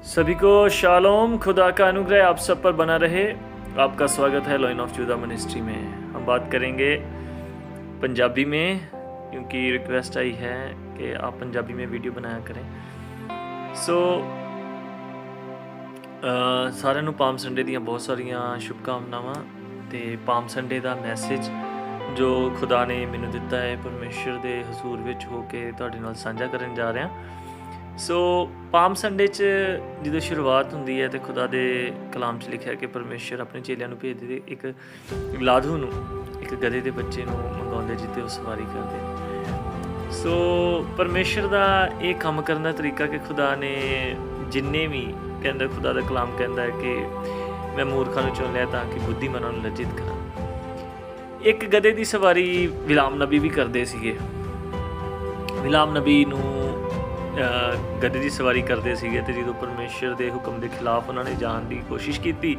सभी को शालोम खुदा का अनुग्रह आप सब पर बना रहे आपका स्वागत है लॉइन ऑफ जुदा मिनिस्ट्री में हम बात करेंगे पंजाबी में क्योंकि रिक्वेस्ट आई है कि आप पंजाबी में वीडियो बनाया करें ਸੋ ਅ, ਸਾਰਿਆਂ ਨੂੰ ਪਾਮ ਸੰਡੇ ਦੀਆਂ ਬਹੁਤ ਸਾਰੀਆਂ ਸ਼ੁਭਕਾਮਨਾਵਾਂ ਤੇ ਪਾਮ ਸੰਡੇ ਦਾ ਮੈਸੇਜ ਜੋ ਖੁਦਾ ਨੇ ਮੈਨੂੰ ਦਿੱਤਾ ਹੈ ਪਰਮੇਸ਼ਰ ਦੇ ਹਜ਼ੂਰ ਵਿੱਚ ਹੋ ਕੇ ਤੁਹਾਡੇ ਨਾਲ ਸਾਂਝਾ ਕਰਨ ਜਾ ਰਿਹਾ ਸੋ ਪਾਮ ਸੰਡੇ 'ਚ ਜਦੋਂ ਸ਼ੁਰੂਆਤ ਹੁੰਦੀ ਹੈ ਤੇ ਖੁਦਾ ਦੇ ਕਲਾਮ 'ਚ ਲਿਖਿਆ ਕਿ ਪਰਮੇਸ਼ਰ ਆਪਣੇ ਚੇਲਿਆਂ ਨੂੰ ਭੇਜਦੇ ਇੱਕ ਲਾਧੂ ਨੂੰ, ਇੱਕ ਗਧੇ ਦੇ ਬੱਚੇ ਨੂੰ ਮੰਗਾਉਂਦੇ ਜਿੱਤੇ ਉਹ ਸਵਾਰੀ ਕਰਦੇ। ਸੋ ਪਰਮੇਸ਼ਰ ਦਾ ਇਹ ਕੰਮ ਕਰਨ ਦਾ ਤਰੀਕਾ ਕਿ ਖੁਦਾ ਨੇ ਜਿੰਨੇ ਵੀ ਕਹਿੰਦਾ, ਖੁਦਾ ਦਾ ਕਲਾਮ ਕਹਿੰਦਾ ਹੈ ਕਿ ਮੈਂ ਮੂਰਖਾਂ ਨੂੰ ਚੁਣ ਲਿਆ ਤਾਂ ਕਿ ਬੁੱਧੀਮਾਨਾਂ ਨੂੰ ਲੱਜਿਤ ਕਰਾਂ। ਇੱਕ ਗਧੇ ਦੀ ਸਵਾਰੀ ਵਿਲਾਮ ਨਬੀ ਵੀ ਕਰਦੇ ਸੀਗੇ। ਵਿਲਾਮ ਨਬੀ ਨੂੰ ਅਹ, ਗਧੇ ਦੀ ਸਵਾਰੀ ਕਰਦੇ ਸੀਗੇ ਤੇ ਜਦੋਂ ਪਰਮੇਸ਼ਰ ਦੇ ਹੁਕਮ ਦੇ ਖਿਲਾਫ ਉਹਨਾਂ ਨੇ ਜਾਣ ਦੀ ਕੋਸ਼ਿਸ਼ ਕੀਤੀ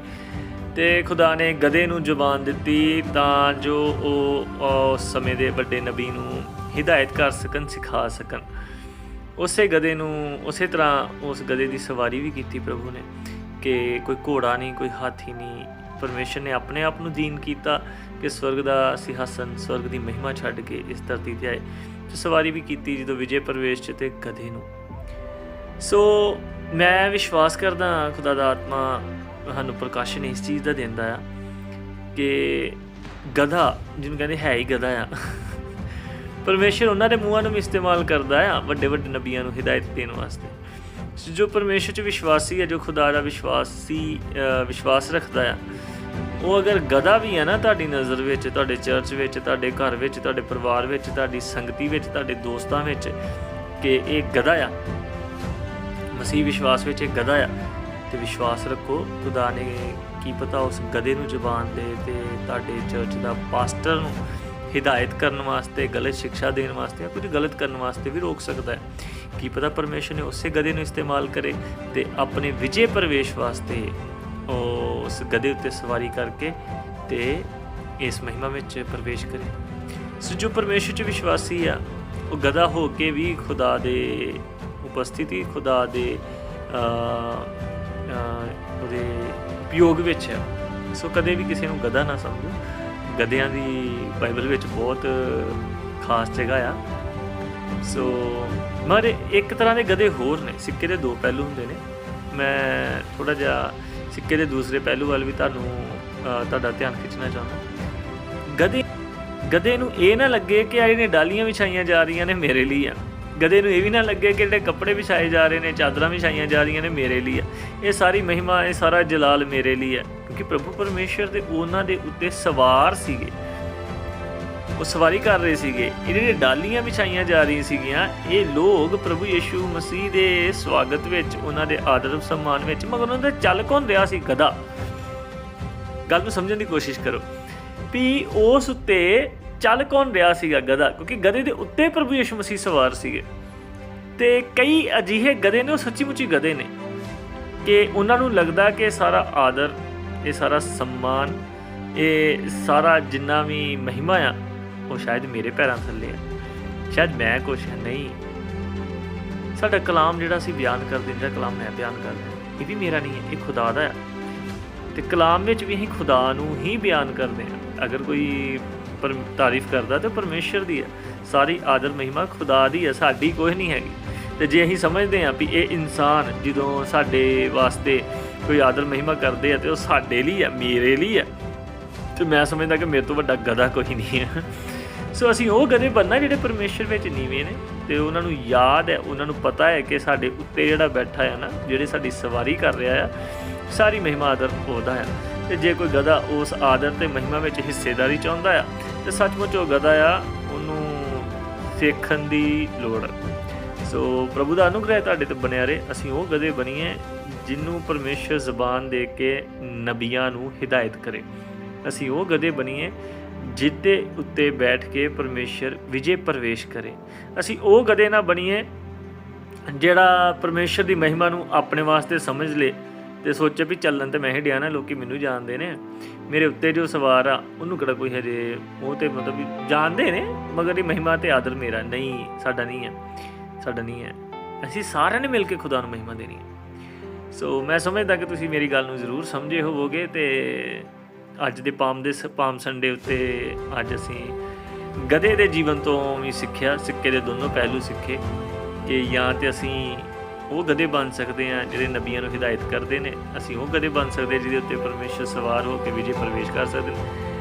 ਤੇ ਖੁਦਾ ਨੇ ਗਧੇ ਨੂੰ ਜ਼ੁਬਾਨ ਦਿੱਤੀ ਤਾਂ ਜੋ ਉਹ ਉਸ ਸਮੇਂ ਦੇ ਵੱਡੇ ਨਬੀ ਨੂੰ ਹਿਦਾਇਤ ਕਰ ਸਕਣ ਸਿਖਾ ਸਕਣ। ਉਸੇ ਗਧੇ ਨੂੰ ਉਸੇ ਤਰ੍ਹਾਂ ਉਸ ਗਧੇ ਦੀ ਸਵਾਰੀ ਵੀ ਕੀਤੀ ਪ੍ਰਭੂ ਨੇ ਕਿ ਕੋਈ ਘੋੜਾ ਨਹੀਂ ਕੋਈ ਹਾਥੀ ਨਹੀਂ। ਪਰਮੇਸ਼ਰ ਨੇ ਆਪਣੇ ਆਪ ਨੂੰ ਦੀਨ ਕੀਤਾ ਕਿ ਸਵਰਗ ਦਾ ਸਿਹਾਸਨ ਸਵਰਗ ਦੀ ਮਹਿਮਾ ਛੱਡ ਕੇ ਇਸ ਧਰਤੀ ਤੇ ਆਏ। ਤੇ ਸਵਾਰੀ ਵੀ ਕੀਤੀ ਜਦੋਂ ਵਿਜੇ ਪ੍ਰਵੇਸ਼ ਚ ਤੇ ਗਧੇ ਨੂੰ। ਸੋ ਮੈਂ ਵਿਸ਼ਵਾਸ ਕਰਦਾ ਹਾਂ ਖੁਦਾ ਦਾ ਆਤਮਾ ਸਾਨੂੰ ਪ੍ਰਕਾਸ਼ਨ ਇਸ ਚੀਜ਼ ਦਾ ਦਿੰਦਾ ਆ ਕਿ ਗਧਾ, ਜਿਹਨੂੰ ਕਹਿੰਦੇ ਹੈ ਹੀ ਗਧਾ ਆ, ਪਰਮੇਸ਼ਰ ਉਹਨਾਂ ਦੇ ਮੂੰਹਾਂ ਨੂੰ ਵੀ ਇਸਤੇਮਾਲ ਕਰਦਾ ਆ ਵੱਡੇ ਵੱਡੇ ਨਬੀਆਂ ਨੂੰ ਹਿਦਾਇਤ ਦੇਣ ਵਾਸਤੇ। ਜੋ ਪਰਮੇਸ਼ਰ 'ਚ ਵਿਸ਼ਵਾਸੀ ਹੈ ਜੋ ਖੁਦਾ ਦਾ ਵਿਸ਼ਵਾਸੀ ਵਿਸ਼ਵਾਸ ਰੱਖਦਾ ਆ ਉਹ ਅਗਰ ਗਧਾ ਵੀ ਹੈ ਨਾ ਤੁਹਾਡੀ ਨਜ਼ਰ ਵਿੱਚ, ਤੁਹਾਡੇ ਚਰਚ ਵਿੱਚ, ਤੁਹਾਡੇ ਘਰ ਵਿੱਚ, ਤੁਹਾਡੇ ਪਰਿਵਾਰ ਵਿੱਚ, ਤੁਹਾਡੀ ਸੰਗਤੀ ਵਿੱਚ, ਤੁਹਾਡੇ ਦੋਸਤਾਂ ਵਿੱਚ ਕਿ ਇਹ ਗਧਾ ਆ, ਮਸੀਹ ਵਿਸ਼ਵਾਸ ਵਿੱਚ ਇਹ ਗਧਾ ਆ, ਤੇ ਵਿਸ਼ਵਾਸ ਰੱਖੋ, ਖੁਦਾ ਨੇ ਕੀ ਪਤਾ ਉਸ ਗਧੇ ਨੂੰ ਜ਼ੁਬਾਨ ਦੇ ਤੇ ਤੁਹਾਡੇ ਚਰਚ ਦਾ ਪਾਸਟਰ ਨੂੰ ਹਿਦਾਇਤ ਕਰਨ ਵਾਸਤੇ, ਗਲਤ ਸਿੱਖਿਆ ਦੇਣ ਵਾਸਤੇ ਜਾਂ ਕੁਝ ਗਲਤ ਕਰਨ ਵਾਸਤੇ ਵੀ ਰੋਕ ਸਕਦਾ ਹੈ। ਕੀ ਪਤਾ ਪਰਮੇਸ਼ਰ ਨੇ ਉਸੇ ਗਧੇ ਨੂੰ ਇਸਤੇਮਾਲ ਕਰੇ ਤੇ ਆਪਣੇ ਵਿਜੇ ਪ੍ਰਵੇਸ਼ ਵਾਸਤੇ ਉਸ ਗਧੇ ਉੱਤੇ ਸਵਾਰੀ ਕਰਕੇ ਤੇ ਇਸ ਮਹਿਮਾ ਵਿੱਚ ਪ੍ਰਵੇਸ਼ ਕਰੇ। ਸੋ ਜੋ ਪਰਮੇਸ਼ਰ 'ਚ ਵਿਸ਼ਵਾਸੀ ਆ, ਉਹ ਗਧਾ ਹੋ ਕੇ ਵੀ ਖੁਦਾ ਦੇ ਉਪਸਥਿਤੀ, ਖੁਦਾ ਦੇ ਉਹਦੇ ਉਪਯੋਗ ਵਿੱਚ ਹੈ ਸੋ ਕਦੇ ਵੀ ਕਿਸੇ ਨੂੰ ਗਧਾ ਨਾ ਸਮਝੋ। ਗਧਿਆਂ ਦੀ ਬਾਈਬਲ ਵਿੱਚ ਬਹੁਤ ਖਾਸ ਜਗ੍ਹਾ ਆ। ਸੋ ਮਾਰੇ ਇੱਕ ਤਰ੍ਹਾਂ ਦੇ ਗਧੇ ਹੋਰ ਨੇ, ਸਿੱਕੇ ਦੇ ਦੋ ਪਹਿਲੂ ਹੁੰਦੇ ਨੇ। ਮੈਂ ਥੋੜਾ ਜਿਹਾ ਸਿੱਕੇ ਦੇ ਦੂਸਰੇ ਪਹਿਲੂ ਵੱਲ ਵੀ ਤੁਹਾਨੂੰ ਤੁਹਾਡਾ ਧਿਆਨ ਖਿੱਚਣਾ ਚਾਹੁੰਦਾ। ਗਧੇ ਗਧੇ ਨੂੰ ਇਹ ਨਾ ਲੱਗੇ ਕਿ ਆ ਜਿਹੜੀਆਂ ਡਾਲੀਆਂ ਵਿਛਾਈਆਂ ਜਾ ਰਹੀਆਂ ਨੇ ਮੇਰੇ ਲਈ ਆ। ਗਧੇ ਨੂੰ ਇਹ ਵੀ ਨਾ ਲੱਗੇ ਕਿ ਜਿਹੜੇ ਕੱਪੜੇ ਵਿਛਾਏ ਜਾ ਰਹੇ ਨੇ, ਚਾਦਰਾਂ ਵਿਛਾਈਆਂ ਜਾ ਰਹੀਆਂ ਨੇ ਮੇਰੇ ਲਈ ਆ। ਇਹ ਸਾਰੀ ਮਹਿਮਾ, ਇਹ ਸਾਰਾ ਜਲਾਲ ਮੇਰੇ ਲਈ ਆ। ਕਿਉਂਕਿ ਪ੍ਰਭੂ ਪਰਮੇਸ਼ਰ ਦੇ ਉਹਨਾਂ ਦੇ ਉੱਤੇ ਸਵਾਰ ਸੀਗੇ। ਉਹ ਸਵਾਰੀ ਕਰ ਰਹੇ ਸੀਗੇ। ਇਹ ਜਿਹੜੇ ਡਾਲੀਆਂ ਵਿਛਾਈਆਂ ਜਾ ਰਹੀਆਂ ਸੀਗੀਆਂ। ਇਹ ਲੋਕ ਪ੍ਰਭੂ ਯੀਸ਼ੂ ਮਸੀਹ ਦੇ ਸਵਾਗਤ ਵਿੱਚ, ਉਹਨਾਂ ਦੇ ਆਦਰ ਸਨਮਾਨ ਵਿੱਚ, ਮਗਰ ਉਹਨਾਂ ਦਾ ਚੱਲ ਕੌਣ ਰਿਹਾ ਸੀ ਗਧਾ। ਗੱਲ ਨੂੰ ਸਮਝਣ ਦੀ ਕੋਸ਼ਿਸ਼ ਕਰੋ। ਵੀ ਉਸ ਉੱਤੇ ਚੱਲ ਕੌਣ ਰਿਹਾ ਸੀਗਾ ਗਧਾ, ਕਿਉਂਕਿ ਗਧੇ ਦੇ ਉੱਤੇ ਪ੍ਰਭੂ ਯੀਸ਼ੂ ਮਸੀਹ ਸਵਾਰ ਸੀਗੇ। ਤੇ ਕਈ ਅਜਿਹੇ ਗਧੇ ਨੇ, ਉਹ ਸੱਚੀ ਮੁੱਚੀ ਗਧੇ ਨੇ, ਕਿ ਉਹਨਾਂ ਨੂੰ ਲੱਗਦਾ ਕਿ ਸਾਰਾ ਆਦਰ, ਇਹ ਸਾਰਾ ਸਨਮਾਨ, ਇਹ ਸਾਰਾ ਜਿੰਨਾ ਵੀ ਮਹਿਮਾ ਆ ਉਹ ਸ਼ਾਇਦ ਮੇਰੇ ਪੈਰਾਂ ਥੱਲੇ ਆ ਸ਼ਾਇਦ ਮੈਂ ਕੁਛ ਨਹੀਂ। ਸਾਡਾ ਕਲਾਮ ਜਿਹੜਾ ਅਸੀਂ ਬਿਆਨ ਕਰਦੇ ਜਿਹੜਾ ਕਲਾਮ ਮੈਂ ਬਿਆਨ ਕਰਦਾ ਰਿਹਾ, ਇਹ ਵੀ ਮੇਰਾ ਨਹੀਂ ਹੈ, ਇਹ ਖੁਦਾ ਦਾ ਹੈ। ਤੇ ਕਲਾਮ ਵਿੱਚ ਵੀ ਅਸੀਂ ਖੁਦਾ ਨੂੰ ਹੀ ਬਿਆਨ ਕਰਦੇ ਹਾਂ। ਅਗਰ ਕੋਈ ਪਰ ਤਾਰੀਫ ਕਰਦਾ ਤੇ ਪਰਮੇਸ਼ਰ ਦੀ ਹੈ। ਸਾਰੀ ਆਦਰ ਮਹਿਮਾ ਖੁਦਾ ਦੀ ਹੈ, ਸਾਡੀ ਕੋਈ ਨਹੀਂ ਹੈਗੀ। ਤੇ ਜੇ ਅਸੀਂ ਸਮਝਦੇ ਹਾਂ ਵੀ ਇਹ ਇਨਸਾਨ ਜਦੋਂ ਸਾਡੇ ਵਾਸਤੇ ਕੋਈ ਆਦਰ ਮਹਿਮਾ ਕਰਦੇ ਆ ਤੇ ਉਹ ਸਾਡੇ ਲਈ ਹੈ, ਮੇਰੇ ਲਈ ਹੈ, ਤੇ ਮੈਂ ਸਮਝਦਾ ਕਿ ਮੇਰੇ ਤੋਂ ਵੱਡਾ ਗਧਾ ਕੋਈ ਨਹੀਂ ਹੈ। ਸੋ ਅਸੀਂ ਉਹ ਗਧੇ ਬੰਨਾ ਜਿਹੜੇ ਪਰਮੇਸ਼ਰ ਵਿੱਚ ਨੀਵੇਂ ਨੇ ਤੇ ਉਹਨਾਂ ਨੂੰ ਯਾਦ ਹੈ, ਉਹਨਾਂ ਨੂੰ ਪਤਾ ਹੈ ਕਿ ਸਾਡੇ ਉੱਤੇ ਜਿਹੜਾ ਬੈਠਾ ਹੈ ਨਾ, ਜਿਹੜੇ ਸਾਡੀ ਸਵਾਰੀ ਕਰ ਰਿਹਾ ਆ, ਸਾਰੀ ਮਹਿਮਾ ਆਦਰ ਉਹਦਾ ਹੈ ਤੇ ਜੇ ਕੋਈ ਗਧਾ ਉਸ ਆਦਰ ਤੇ ਮਹਿਮਾ ਵਿੱਚ ਹਿੱਸੇਦਾਰੀ ਚਾਹੁੰਦਾ ਆ, ਤੇ ਸੱਚਮੁੱਚ ਉਹ ਗਧਾ ਆ, ਉਹਨੂੰ ਸਿੱਖਣ ਦੀ ਲੋੜ ਸੋ ਪ੍ਰਭੂ ਦਾ ਅਨੁਗ੍ਰਹਿ ਤੁਹਾਡੇ ਤੇ ਬਣਿਆ ਰਹੇ, ਅਸੀਂ ਉਹ ਗਧੇ ਬਣੀਏ ਜਿਨੂੰ ਪਰਮੇਸ਼ਰ ਜ਼ਬਾਨ ਦੇ ਕੇ ਨਬੀਆਂ ਨੂੰ ਹਿਦਾਇਤ ਕਰੇ। ਅਸੀਂ ਉਹ ਗਧੇ ਬਣੀਏ ਜਿੱਦੇ ਉੱਤੇ ਬੈਠ ਕੇ ਪਰਮੇਸ਼ਰ ਵਿਜੇ ਪ੍ਰਵੇਸ਼ ਕਰੇ। ਅਸੀਂ ਉਹ ਗਧੇ ਨਾ ਬਣੀਏ ਜਿਹੜਾ ਪਰਮੇਸ਼ਰ ਦੀ ਮਹਿਮਾ ਨੂੰ ਆਪਣੇ ਵਾਸਤੇ ਸਮਝ ਲੇ ਤੇ ਸੋਚੇ ਵੀ ਚੱਲਣ ਤੇ ਮੈਂ ਹੀ ਡਿਆ ਨਾ, ਲੋਕੀ ਮੈਨੂੰ ਜਾਣਦੇ ਨੇ। ਮੇਰੇ ਉੱਤੇ ਜੋ ਸਵਾਰ ਆ, ਉਹਨੂੰ ਕਿਹੜਾ ਕੋਈ ਹਜੇ ਉਹ ਤੇ ਮਤਲਬ ਵੀ ਜਾਣਦੇ ਨੇ, ਮਗਰ ਇਹ ਮਹਿਮਾ ਤੇ ਆਦਰ ਮੇਰਾ ਨਹੀਂ, ਸਾਡਾ ਨਹੀਂ ਹੈ, ਸਾਡਾ ਨਹੀਂ ਹੈ। ਅਸੀਂ ਸਾਰਿਆਂ ਨੇ ਮਿਲ ਕੇ ਖੁਦਾ ਨੂੰ ਮਹਿਮਾ ਦੇਣੀ ਹੈ। ਸੋ ਮੈਂ ਸਮਝਦਾ ਕਿ ਤੁਸੀਂ ਮੇਰੀ ਗੱਲ ਨੂੰ ਜ਼ਰੂਰ ਸਮਝੇ ਹੋਵੋਗੇ ਤੇ ਅੱਜ ਦੇ ਪਾਮ ਦੇ ਸ- ਪਾਮ ਸੰਡੇ ਉੱਤੇ ਅੱਜ ਅਸੀਂ ਗਧੇ ਦੇ ਜੀਵਨ ਤੋਂ ਵੀ ਸਿੱਖਿਆ, ਸਿੱਕੇ ਦੇ ਦੋਨੋਂ ਪਹਿਲੂ ਸਿੱਖੇ ਕਿ ਜਾਂ ਤੇ ਅਸੀਂ ਉਹ ਗਧੇ ਬਣ ਸਕਦੇ ਹਾਂ ਜਿਹੜੇ ਨਬੀਆਂ ਨੂੰ ਹਿਦਾਇਤ ਕਰਦੇ ਨੇ, ਅਸੀਂ ਉਹ ਗਧੇ ਬਣ ਸਕਦੇ ਜਿਹਦੇ ਉੱਤੇ ਪਰਮੇਸ਼ਰ ਸਵਾਰ ਹੋ ਕੇ ਵਿਜੇ ਪ੍ਰਵੇਸ਼ ਕਰ ਸਕਦੇ ਨੇ।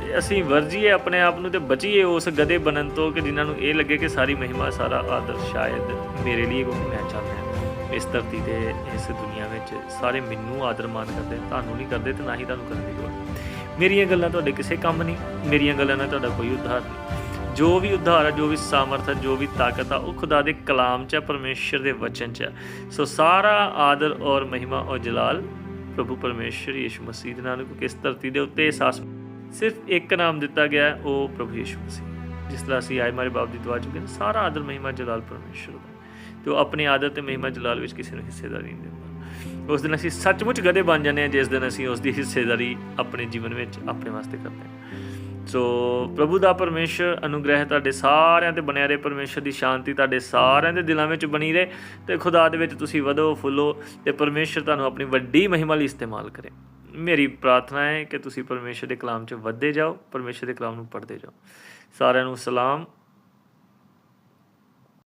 ਤੇ ਅਸੀਂ ਵਰਜੀਏ ਆਪਣੇ ਆਪ ਨੂੰ ਤੇ ਬਚੀਏ ਉਸ ਗਧੇ ਬਣਨ ਤੋਂ ਕਿ ਜਿਨ੍ਹਾਂ ਨੂੰ ਇਹ ਲੱਗੇ ਕਿ ਸਾਰੀ ਮਹਿਮਾ, ਸਾਰਾ ਆਦਰ ਸ਼ਾਇਦ ਮੇਰੇ ਲਈ ਕੋਈ ਮੈਂ ਚਾਹੁੰਦਾ ਇਸ ਧਰਤੀ ਤੇ ਇਸ ਦੁਨੀਆ ਵਿੱਚ ਸਾਰੇ ਮੈਨੂੰ ਆਦਰ ਮਾਨ ਕਰਦੇ ਤੁਹਾਨੂੰ ਨਹੀਂ ਕਰਦੇ ਤੇ ਨਾ ਹੀ ਤੁਹਾਨੂੰ ਕਰਨ ਦੀ ਲੋੜ। ਮੇਰੀਆਂ ਗੱਲਾਂ ਤੁਹਾਡੇ ਕਿਸੇ ਕੰਮ ਨਹੀਂ ਮੇਰੀਆਂ ਗੱਲਾਂ ਨਾਲ ਤੁਹਾਡਾ ਕੋਈ ਉਧਾਰ ਨਹੀਂ। ਜੋ ਵੀ ਉਧਾਰ ਹੈ ਜੋ ਵੀ ਸਾਮਰਥ ਹੈ ਜੋ ਵੀ ਤਾਕਤ ਆ ਉਹ ਖੁਦਾ ਦੇ ਕਲਾਮ 'ਚ ਹੈ ਪਰਮੇਸ਼ਰ ਦੇ ਵਚਨ 'ਚ ਹੈ ਸੋ ਸਾਰਾ ਆਦਰ ਔਰ ਮਹਿਮਾ ਔਰ ਜਲਾਲ ਪ੍ਰਭੂ ਪਰਮੇਸ਼ਰ ਯਿਸੂ ਮਸੀਹ ਦੇ ਨਾਲ ਕਿਉਂਕਿ ਇਸ ਧਰਤੀ ਦੇ ਉੱਤੇ ਅਹਿਸਾਸ ਸਿਰਫ ਇੱਕ ਨਾਮ ਦਿੱਤਾ ਗਿਆ ਉਹ ਪ੍ਰਭੂ ਯਿਸੂ ਮਸੀਹ। ਜਿਸ ਤਰ੍ਹਾਂ ਅਸੀਂ ਆਏ ਮਾਰੇ ਬਾਪ ਦੀ ਦੁਆ ਚੁੱਕੇ ਹਾਂ, ਸਾਰਾ ਆਦਰ ਮਹਿਮਾ ਜਲਾਲ ਪਰਮੇਸ਼ਰ ਦਾ। ਤੇ ਉਹ ਆਪਣੀ ਆਦਤ ਤੇ ਮਹਿਮਾ ਜਲਾਲ ਵਿੱਚ ਕਿਸੇ ਨੂੰ ਹਿੱਸੇਦਾਰੀ ਨਹੀਂ ਦਿੰਦਾ। ਉਸ ਦਿਨ ਅਸੀਂ ਸੱਚਮੁੱਚ ਗਧੇ ਬਣ ਜਾਂਦੇ ਹਾਂ, ਜਿਸ ਦਿਨ ਅਸੀਂ ਉਸ ਦੀ ਹਿੱਸੇਦਾਰੀ ਆਪਣੇ ਜੀਵਨ ਵਿੱਚ ਆਪਣੇ ਵਾਸਤੇ ਕਰਦੇ ਹਾਂ। ਸੋ ਪ੍ਰਭੂ ਦਾ ਪਰਮੇਸ਼ਰ ਅਨੁਗ੍ਰਹਿ ਤੁਹਾਡੇ ਸਾਰਿਆਂ ਤੇ ਬਣਿਆ ਰਹੇ, ਪਰਮੇਸ਼ਰ ਦੀ ਸ਼ਾਂਤੀ ਤੁਹਾਡੇ ਸਾਰਿਆਂ ਦੇ ਦਿਲਾਂ ਵਿੱਚ ਬਣੀ ਰਹੇ ਤੇ ਖੁਦਾ ਦੇ ਵਿੱਚ ਤੁਸੀਂ ਵਧੋ, ਫੁੱਲੋ ਤੇ ਪਰਮੇਸ਼ਰ ਤੁਹਾਨੂੰ ਆਪਣੀ ਵੱਡੀ ਮਹਿਮਾ ਲਈ ਇਸਤੇਮਾਲ ਕਰੇ। ਮੇਰੀ ਪ੍ਰਾਰਥਨਾ ਹੈ ਕਿ ਤੁਸੀਂ ਪਰਮੇਸ਼ਰ ਦੇ ਕਲਾਮ 'ਚ ਵਧਦੇ ਜਾਓ, ਪਰਮੇਸ਼ਰ ਦੇ ਕਲਾਮ ਨੂੰ ਪੜ੍ਹਦੇ ਜਾਓ। ਸਾਰਿਆਂ ਨੂੰ ਸਲਾਮ